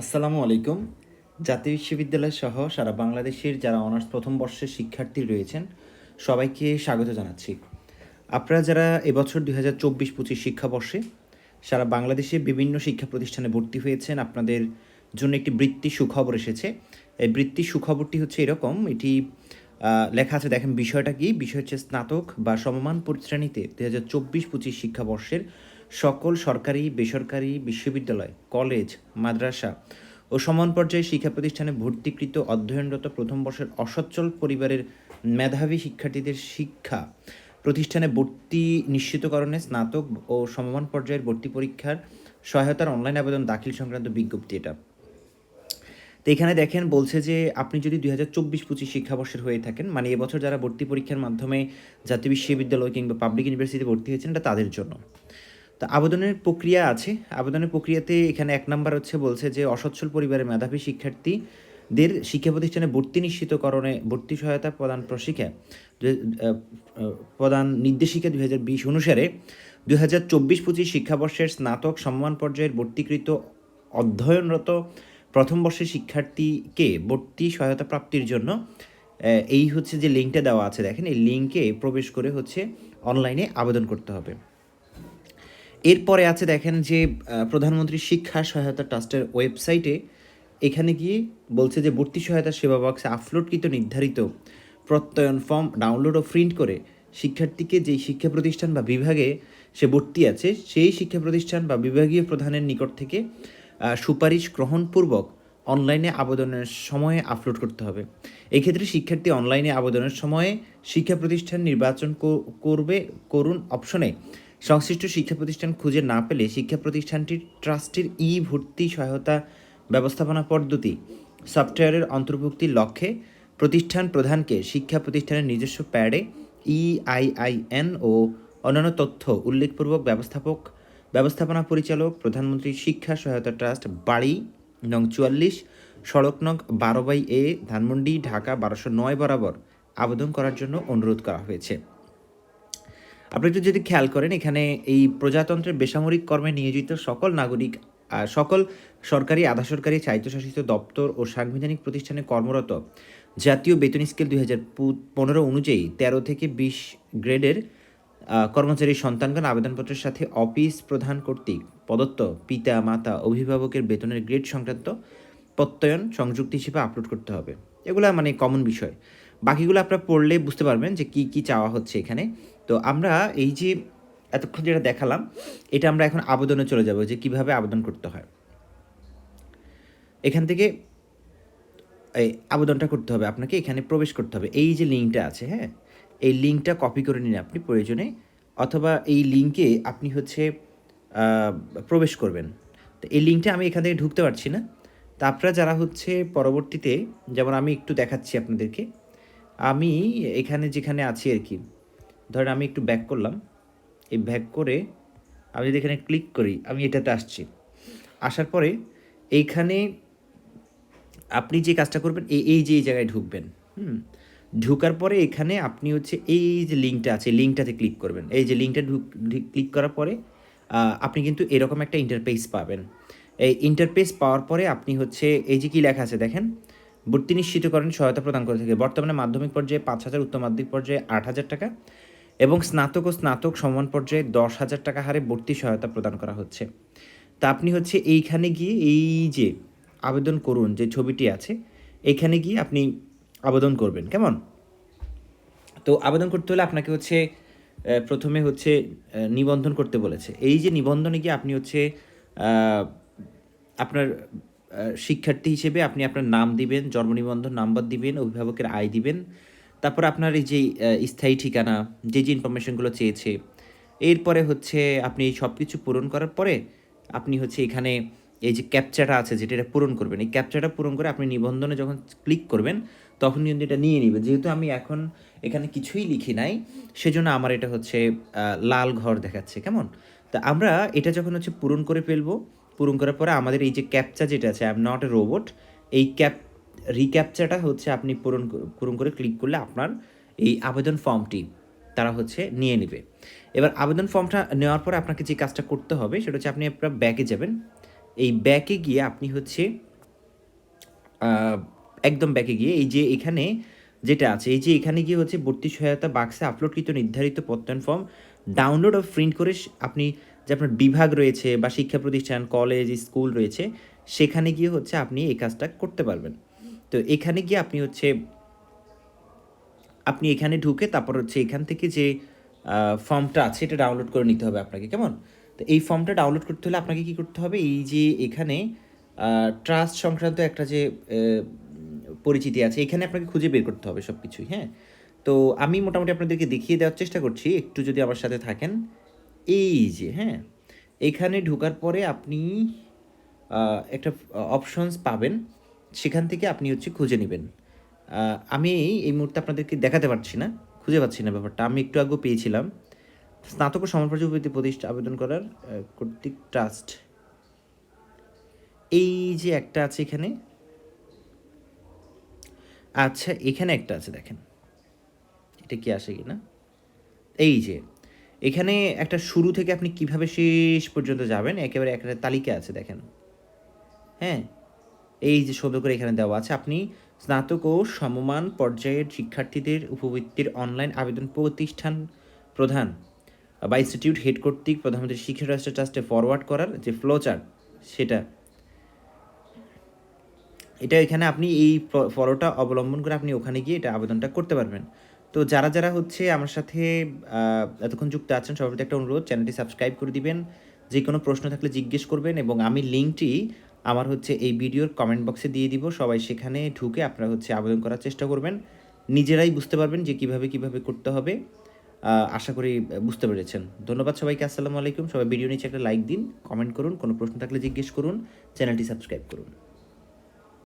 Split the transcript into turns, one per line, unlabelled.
আসসালামু আলাইকুম। জাতীয় বিশ্ববিদ্যালয় সহ সারা বাংলাদেশের যারা অনার্স প্রথম বর্ষের শিক্ষার্থী রয়েছেন, সবাইকে স্বাগত জানাচ্ছি। আপনারা যারা এবছর দুই হাজার চব্বিশ পঁচিশ শিক্ষাবর্ষে সারা বাংলাদেশে বিভিন্ন শিক্ষা প্রতিষ্ঠানে ভর্তি হয়েছেন, আপনাদের জন্য একটি বৃত্তি সুখবর এসেছে। এই বৃত্তি সুখবরটি হচ্ছে এরকম, এটি লেখা আছে, দেখেন বিষয়টা কি? বিষয় হচ্ছে স্নাতক বা সমমান শ্রেণীতে দুই হাজার চব্বিশ পঁচিশ শিক্ষাবর্ষের সকল সরকারি, বেসরকারি বিশ্ববিদ্যালয়, কলেজ, মাদ্রাসা ও সমান পর্যায়ে শিক্ষা প্রতিষ্ঠানে ভর্তিকৃত অধ্যয়নরত প্রথম বর্ষের অসচ্ছল পরিবারের মেধাবী শিক্ষার্থীদের শিক্ষা প্রতিষ্ঠানে ভর্তি নিশ্চিতকরণে স্নাতক ও সমমান পর্যায়ের ভর্তি পরীক্ষার সহায়তার অনলাইন আবেদন দাখিল সংক্রান্ত বিজ্ঞপ্তি এটা। তো এখানে দেখেন বলছে যে আপনি যদি দুই হাজার চব্বিশ পঁচিশ শিক্ষাবর্ষের হয়ে থাকেন মানে এবছর যারা ভর্তি পরীক্ষার মাধ্যমে জাতীয় বিশ্ববিদ্যালয় কিংবা পাবলিক ইউনিভার্সিটিতে ভর্তি হয়েছেন, এটা তাদের জন্য। তো আবেদনের প্রক্রিয়া আছে। আবেদনের প্রক্রিয়াতে এখানে এক নাম্বার হচ্ছে বলছে যে অসচ্ছল পরিবারের মেধাবী শিক্ষার্থীদের শিক্ষা প্রতিষ্ঠানে ভর্তি নিশ্চিতকরণে ভর্তি সহায়তা প্রদান প্রশিক্ষা প্রদান নির্দেশিকা দুই হাজার বিশ অনুসারে দুই হাজার চব্বিশ পঁচিশ শিক্ষাবর্ষের স্নাতক সম্মান পর্যায়ের ভর্তিকৃত অধ্যয়নরত প্রথম বর্ষের শিক্ষার্থীকে ভর্তি সহায়তা প্রাপ্তির জন্য এই হচ্ছে যে লিঙ্কটা দেওয়া আছে, দেখেন, এই লিঙ্কে প্রবেশ করে হচ্ছে অনলাইনে আবেদন করতে হবে। এরপরে আছে, দেখেন যে প্রধানমন্ত্রী শিক্ষা সহায়তা ট্রাস্টের ওয়েবসাইটে এখানে গিয়ে বলছে যে, ভর্তি সহায়তা সেবা বক্সে আপলোডকৃত নির্ধারিত প্রত্যয়ন ফর্ম ডাউনলোড ও প্রিন্ট করে শিক্ষার্থীকে যেই শিক্ষা প্রতিষ্ঠান বা বিভাগে সে ভর্তি আছে, সেই শিক্ষা প্রতিষ্ঠান বা বিভাগীয় প্রধানের নিকট থেকে সুপারিশ গ্রহণপূর্বক অনলাইনে আবেদনের সময়ে আপলোড করতে হবে। এক্ষেত্রে শিক্ষার্থী অনলাইনে আবেদনের সময়ে শিক্ষা প্রতিষ্ঠান নির্বাচন করবে, করুন অপশনে সংশ্লিষ্ট শিক্ষা প্রতিষ্ঠান খুঁজে না পেলে শিক্ষা প্রতিষ্ঠানটির ট্রাস্টের ই ভর্তি সহায়তা ব্যবস্থাপনা পদ্ধতি, সফটওয়্যারের অন্তর্ভুক্তির লক্ষ্যে প্রতিষ্ঠান প্রধানকে শিক্ষা প্রতিষ্ঠানের নিজস্ব প্যাডে ইআইআইএন ও অন্যান্য তথ্য উল্লেখপূর্বক ব্যবস্থাপক ব্যবস্থাপনা পরিচালক, প্রধানমন্ত্রী শিক্ষা সহায়তা ট্রাস্ট, বাড়ি, নং চুয়াল্লিশ, সড়ক নং বারো বাই এ, ধানমন্ডি, ঢাকা বারোশো নয় বরাবর আবেদন করার জন্য অনুরোধ করা হয়েছে। আপনি একটু যদি খেয়াল করেন, এখানে এই প্রজাতন্ত্রের বেসামরিক কর্মে নিয়োজিত সকল নাগরিক সকল সরকারি আধা সরকারি স্বায়ত্তশাসিত দপ্তর ও সাংবিধানিক প্রতিষ্ঠানে কর্মরত। জাতীয় বেতন স্কেল দুই হাজার পনেরো অনুযায়ী তেরো থেকে বিশ গ্রেডের কর্মচারী সন্তানগণ আবেদনপত্রের সাথে অফিস প্রধান কর্তৃক প্রদত্ত পিতা, মাতা, অভিভাবকের বেতনের গ্রেড সংক্রান্ত প্রত্যয়ন সংযুক্তি হিসেবে আপলোড করতে হবে। এগুলা মানে কমন বিষয়। বাকিগুলো আপনারা পড়লে বুঝতে পারবেন যে কি কি চাওয়া হচ্ছে এখানে। তো আমরা এই যে এতক্ষণ যেটা দেখালাম, এটা আমরা এখন আবেদনে চলে যাব যে কীভাবে আবেদন করতে হয়। এখান থেকে এই আবেদনটা করতে হবে, আপনাকে এখানে প্রবেশ করতে হবে। এই যে লিঙ্কটা আছে হ্যাঁ? এই লিঙ্কটা কপি করে নিন আপনি প্রয়োজনে, অথবা এই লিঙ্কে আপনি হচ্ছে প্রবেশ করবেন। তো এই লিঙ্কটা আমি এখান থেকে ঢুকতে পারছি না। তা আপনারা যারা হচ্ছে পরবর্তীতে, যেমন আমি একটু দেখাচ্ছি আপনাদেরকে, আমি এখানে যেখানে আছি আর কি, ধরেন আমি একটু ব্যাক করলাম। এই ব্যাক করে আমি যদি এখানে ক্লিক করি, আমি এটাতে আসছি। আসার পরে এইখানে আপনি যে কাজটা করবেন, এই এই যে এই জায়গায় ঢুকবেন, হুম? ঢুকার পরে এখানে আপনি হচ্ছে এই যে লিঙ্কটা আছে লিঙ্কটাতে ক্লিক করবেন। এই যে লিঙ্কটা ক্লিক করার পরে আপনি কিন্তু এরকম একটা ইন্টারপেস পাবেন। এই ইন্টারপেস পাওয়ার পরে আপনি হচ্ছে, এই যে কী লেখা আছে দেখেন, ভর্তি নিশ্চিতকরণ সহায়তা প্রদান করে থাকে। বর্তমানে মাধ্যমিক পর্যায়ে পাঁচ হাজার, উচ্চ মাধ্যমিক পর্যায়ে আট হাজার টাকা এবং স্নাতক ও স্নাতক সমান পর্যায়ে দশ হাজার টাকা হারে ভর্তি সহায়তা প্রদান করা হচ্ছে। তা আপনি হচ্ছে এইখানে গিয়ে এই যে আবেদন করুন, যে ছবিটি আছে এইখানে গিয়ে আপনি আবেদন করবেন, কেমন? তো আবেদন করতে হলে আপনাকে হচ্ছে প্রথমে হচ্ছে নিবন্ধন করতে বলেছে। এই যে নিবন্ধনে গিয়ে আপনি হচ্ছে আপনার শিক্ষার্থী হিসেবে আপনি আপনার নাম দিবেন, জন্ম নিবন্ধন নাম্বার দিবেন, অভিভাবকের আয় দিবেন, তারপর আপনার এই যে স্থায়ী ঠিকানা, যে যে ইনফরমেশনগুলো চেয়েছে, এরপরে হচ্ছে আপনি এই সব কিছু পূরণ করার পরে আপনি হচ্ছে এখানে এই যে ক্যাপচাটা আছে, যেটা এটা পূরণ করবেন। এই ক্যাপচাটা পূরণ করে আপনি নিবন্ধনে যখন ক্লিক করবেন তখন কিন্তু এটা নিয়ে নিবে। যেহেতু আমি এখন এখানে কিছুই লিখি নাই, সেজন্য আমার এটা হচ্ছে লাল ঘর দেখাচ্ছে, কেমন? তা আমরা এটা যখন হচ্ছে পূরণ করে ফেলব, পূরণ করার পরে আমাদের এই যে ক্যাপচা যেটা আছে I am not a robot এই ক্যাপ রিক্যাপচাটা হচ্ছে আপনি পূরণ পূরণ করে ক্লিক করলে আপনার এই আবেদন ফর্মটি তারা হচ্ছে নিয়ে নেবে। এবার আবেদন ফর্মটা নেওয়ার পরে আপনাকে যে কাজটা করতে হবে, সেটা হচ্ছে আপনি আপনার ব্যাগে যাবেন। এই ব্যাকে গিয়ে আপনি হচ্ছে একদম ব্যাকে গিয়ে এই যে এখানে যেটা আছে, এই যে এখানে গিয়ে হচ্ছে ভর্তি সহায়তা বাক্সে আপলোডকৃত নির্ধারিত প্রত্যয়ন ফর্ম ডাউনলোড ও প্রিন্ট করে আপনি যে আপনার বিভাগ রয়েছে বা শিক্ষা প্রতিষ্ঠান কলেজ স্কুল রয়েছে, সেখানে গিয়ে হচ্ছে আপনি এই কাজটা করতে পারবেন। তো এখানে গিয়ে আপনি হচ্ছে, আপনি এখানে ঢুকে তারপর হচ্ছে এখান থেকে যে ফর্মটা আছে এটা ডাউনলোড করে নিতে হবে আপনাকে, কেমন? তো এই ফর্মটা ডাউনলোড করতে হলে আপনাকে কি করতে হবে? এই যে এখানে ট্রাস্ট সংক্রান্ত একটা যে পরিচিতি আছে, এখানে আপনাকে খুঁজে বের করতে হবে সব কিছুই হ্যাঁ? তো আমি মোটামুটি আপনাদেরকে দেখিয়ে দেওয়ার চেষ্টা করছি, একটু যদি আমার সাথে থাকেন। এই যে হ্যাঁ এখানে ঢোকার পরে আপনি একটা অপশনস পাবেন, সেখান থেকে আপনি হচ্ছে খুঁজে নেবেন। আমি এই মুহূর্তে আপনাদেরকে দেখাতে পারছি না, খুঁজে পাচ্ছি না ব্যাপারটা, আমি একটু আগেও পেয়েছিলাম। স্নাতক ও প্রতিষ্ঠা আবেদন করার কর্তৃক ট্রাস্ট এই যে একটা আছে এখানে আচ্ছা এখানে একটা আছে দেখেন। এটা কি আসে কি না এই যে, এখানে একটা শুরু থেকে আপনি কীভাবে শেষ পর্যন্ত যাবেন, একেবারে একটা তালিকা আছে দেখেন। হ্যাঁ এই যে সুন্দর করে এখানে দেওয়া আছে, আপনি স্নাতক ও সমমান পর্যায়ের শিক্ষার্থীদের উপবৃত্তির অনলাইন আবেদন প্রতিষ্ঠান প্রধান বা ইনস্টিটিউট হেড কর্তৃক প্রধানমন্ত্রী শিক্ষা রাষ্ট্র ট্রাস্টে ফরওয়ার্ড করার যে ফ্লো চার্ট সেটা এটা এখানে আপনি এই ফলোটা অবলম্বন করে আপনি ওখানে গিয়ে এটা আবেদনটা করতে পারবেন। তো যারা যারা হচ্ছে আমার সাথে এতক্ষণ যুক্ত আছেন, সবার একটা অনুরোধ, চ্যানেলটি সাবস্ক্রাইব করে দিবেন। যে কোনো প্রশ্ন থাকলে জিজ্ঞেস করবেন এবং আমি লিঙ্কটি আমার হচ্ছে এই ভিডিওর কমেন্ট বক্সে দিয়ে দিব। সবাই সেখানে ঢুকে আপনারা হচ্ছে আবেদন করার চেষ্টা করবেন। নিজেরাই বুঝতে পারবেন যে কীভাবে কীভাবে করতে হবে। আশা করি বুঝতে পেরেছেন। ধন্যবাদ সবাইকে, আসসালামু আলাইকুম। সবাই ভিডিও নিচে একটা লাইক দিন কমেন্ট করুন। কোনো প্রশ্ন থাকলে জিজ্ঞেস করুন। চ্যানেলটি সাবস্ক্রাইব করুন।